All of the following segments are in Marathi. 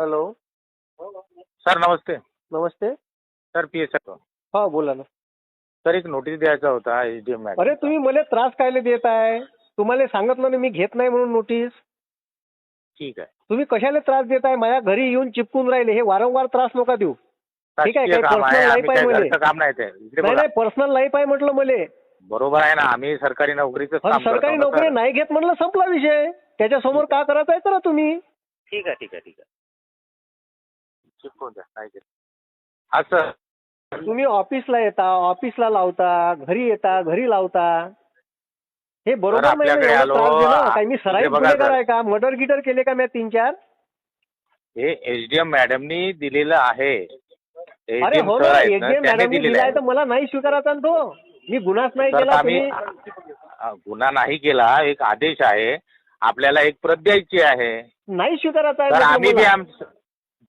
सर नमस्ते. नमस्ते. सर पी एस हा बोला ना. सर एक नोटीस द्यायचा होता एच डी एम अरे तुम्ही मला त्रास कायले देत आहे? तुम्हाला सांगितलं ना मी घेत नाही म्हणून नोटीस. ठीक आहे. तुम्ही कशाला त्रास देत आहे? माझ्या घरी येऊन चिपकून राहिले हे वारंवार त्रास नका देऊ. ठीक आहे, काही काम आहे. घरचं काम नाही ते. इकडे नाही बघा. नाही पर्सनल लाईफ आहे म्हटलं मले. बरोबर आहे ना आम्ही सरकारी नोकरीचं पण काम सरकारी करतो ना, नोकरी सर. नाही घेत म्हणलं संपला विषय. त्याच्यासमोर का करत आहे करा तुम्ही? ठीक आहे ठीक आहे ठीक आहे. चिपकून द्या नाही घेत. हा सर तुम्ही ऑफिसला येता ऑफिसला लावता घरी येता घरी लावता. हे बरोबर नाही ना, एवढा त्रास मी बघा गुन्हेगार सर. आहे का? मर्डर गिटर केले का मी तीन चार हे एच डी एम मॅडमनी दिलेलं आहे. अरे AGM हो सर ना आहेत ना, एजीएम त्यांनी मॅडमनी दिलेलं दिलाय आहे. तर मला नाही स्वीकारायचा ना तो. मी गुन्हाच नाही सर, केला आम्ही तुम्ही अ, गुन्हा नाही केला एक आदेश आहे. आपल्याला एक प्रत द्यायची आहे. नाही स्वीकारायचा तर आम्ही बी मला. आम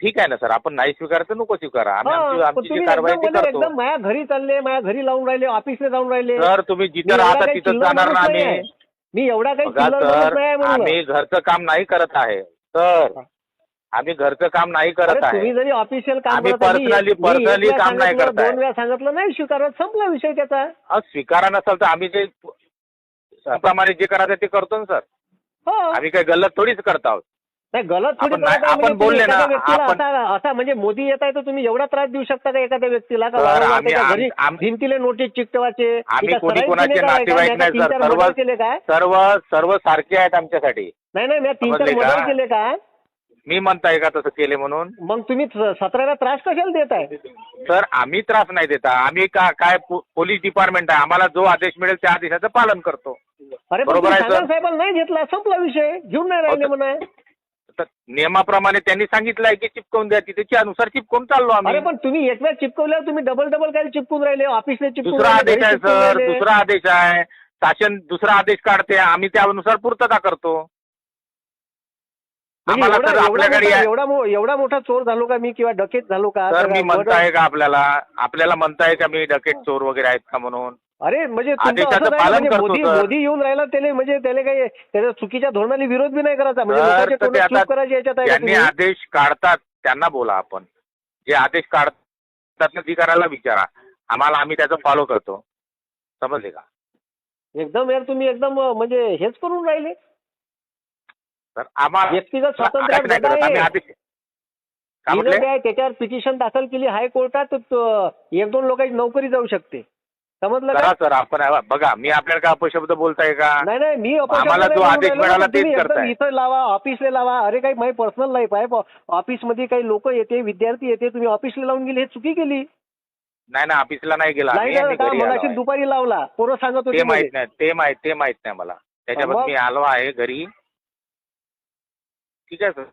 ठीक आहे ना सर. आपण नाही स्वीकारतो नको स्वीकारा. आम्ही हा, आमची पण आमची जी तुम्ही कारवाई एकदम ती म्हणजे करतो. एकदम माझ्या घरी चालले माझ्या घरी लावून राहिले ऑफिसला जाऊन राहिले. सर तुम्ही मी जिथं एवढा राहता काही तिथं चिल्लर जाणार ना माणूस आम्ही. मी एवढा काही बघा चिल्लर माणूस सर नाही आहे म्हणून. आम्ही घरचं काम नाही करत आहे. तर आम्ही घरचं काम नाही अरे करत आहे. तुम्ही जरी ऑफिशियल काम आम्ही करत आहे, मी personally- एक- मी एक personally वेळा काम नाही सांगितलं, करत आहे. दोन वेळा सांगितलं नाही स्वीकारत संपला विषय त्याचा. अहो, स्वीकारा नसेल तर आम्ही जे त्याप्रमाणे जे करायचं ते करतो ना सर. हो. आम्ही काही गल्लत थोडीच करत आहोत. नाही गलत थोडी आपण नाही- म्हणजे आपण तुम्ही बोलले ना, एखाद्या व्यक्तीला आपण- असा असा म्हणजे मोदी येत आहे तर तुम्ही एवढा त्रास देऊ शकता का एखाद्या व्यक्तीला? का सर, वारंवार आम्ही- त्याच्या घरी आम- आम- भिंतीला नोटीस चिकटवायचे? आम्ही कोणी सराईत कोणाचे का? नातेवाईक नाही तीन सर. चार सर्व- मर्डर केले काय सर्व सर्व सारखे आहेत आमच्यासाठी. नाही नाही मी तीन चार समजले का? मर्डर केले काय मी म्हणताय का तसं केले म्हणून? मग तुम्ही स- सतराला त्रास कशाला देत आहे सर आम्ही त्रास नाही देता. आम्ही का काय पो- पोलीस डिपार्टमेंट आहे. आम्हाला जो आदेश मिळेल त्या आदेशाचं पालन करतो. अरे पण बरोबर तुम्ही आहे, सर. नाही घेतला? संपला विषय. घेऊन नाही राहिले हो, सर. म्हणा तर नियमाप्रमाणे त्यांनी सांगितलंय की चिपकवून द्या तिथे. त्यानुसार चिपकवून चाललो अरे आम्ही पण तुम्ही एक वेळ चिपकवल्यावर तुम्ही डबल डबल काय चिपकून राहिले? ऑफिसला चिपकून दुसरा राहिले, आदेश घरी आहे चिपकून सर राहिले. दुसरा आदेश आहे. शासन दुसरा आदेश काढते. आम्ही त्यानुसार पूर्तता करतो. म्हणजे आम्हाला एवढा- तर एवढा आपल्याकडे मोठा- या- एवढा मो- एवढा मोठा चोर झालो का मी किंवा डकेत झालो का? सर तर मी म्हणताय का आपल्याला? आपल्याला म्हणताय का मी डकेट चोर वगैरे आहेत का म्हणून? अरे म्हणजे म्हणजे मोदी. मोदी येऊन राहिला त्याने म्हणजे त्याला काही त्याच्या चुकीच्या धोरणाला विरोध बी नाही करायचा. म्हणजे सर, लोकांचे तर तोंड ते चूप आता करायची याच्यात आहे का ज्यांनी तुम्ही? आदेश काढतात त्यांना बोला आपण. जे आदेश काढतात ना ती करायला विचारा. आम्हाला आम्ही त्याचं फॉलो करतो. समजले का? एकदम यार तुम्ही एकदम म्हणजे हेच करून राहिले. तर आम्हाला व्यक्तिगत आहे त्याच्यावर पिटिशन दाखल केली हायकोर्टात एक दोन लोकांची नोकरी जाऊ शकते. समजलं करा का? सर आपण बघा मी आपल्याला काय अपशब्द बोलताय का? नाही नाही मी अपशब्द आम्हाला नाही जो बोलून आदेश राहिलो, मिळाला पण तुम्ही तेच एकदम. इथं लावा ऑफिसला लावा. अरे काही माझी पर्सनल लाईफ आहे. ऑफिसमध्ये काही लोक येते विद्यार्थी येते तुम्ही ऑफिसला लावून गेले हे चुकी केली? नाही ना ऑफिसला नाही गेला. नाही आम्ही, आम्ही का घरी आलो मगाशी आहे. दुपारी लावला. पोरं सांगत ते होते माहीत. नाही ते माहीत ते माहीत नाही मला. त्याच्याबद्दल मग? मी आलो आहे घरी. ठीक आहे सर.